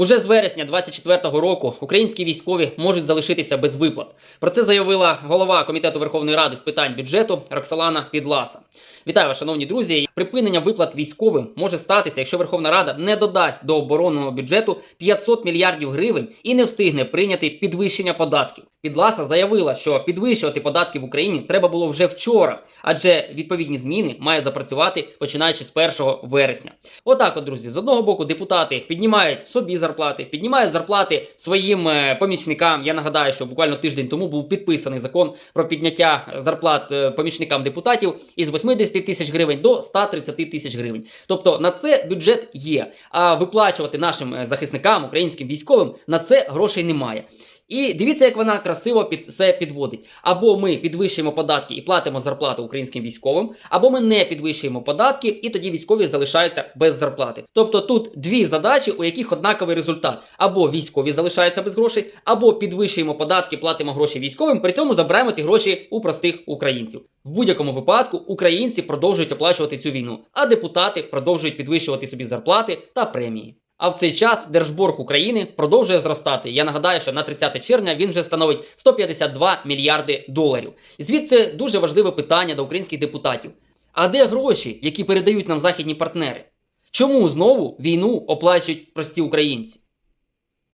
Уже з вересня 2024 року українські військові можуть залишитися без виплат. Про це заявила голова комітету Верховної Ради з питань бюджету Роксолана Підласа. Вітаю вас, шановні друзі. Припинення виплат військовим може статися, якщо Верховна Рада не додасть до оборонного бюджету 500 мільярдів гривень і не встигне прийняти підвищення податків. Підласа заявила, що підвищувати податки в Україні треба було вже вчора, адже відповідні зміни мають запрацювати починаючи з 1 вересня. Отак, от, друзі, з одного боку, депутати піднімають собі зарплати, піднімають зарплати своїм е, помічникам. Я нагадаю, що буквально тиждень тому був підписаний закон про підняття зарплат е, помічникам депутатів із 80 тисяч гривень до 130 тисяч гривень. Тобто на це бюджет є. А виплачувати нашим е, захисникам, українським військовим на це грошей немає. І дивіться, як вона красиво під це підводить. Або ми підвищуємо податки і платимо зарплату українським військовим, або ми не підвищуємо податки, і тоді військові залишаються без зарплати. Тобто тут дві задачі, у яких однаковий результат: або військові залишаються без грошей, або підвищуємо податки, платимо гроші військовим. При цьому забираємо ці гроші у простих українців. В будь-якому випадку українці продовжують оплачувати цю війну, а депутати продовжують підвищувати собі зарплати та премії. А в цей час держборг України продовжує зростати. Я нагадаю, що на 30 червня він вже становить 152 мільярди доларів. І звідси дуже важливе питання до українських депутатів: а де гроші, які передають нам західні партнери? Чому знову війну оплачують прості українці?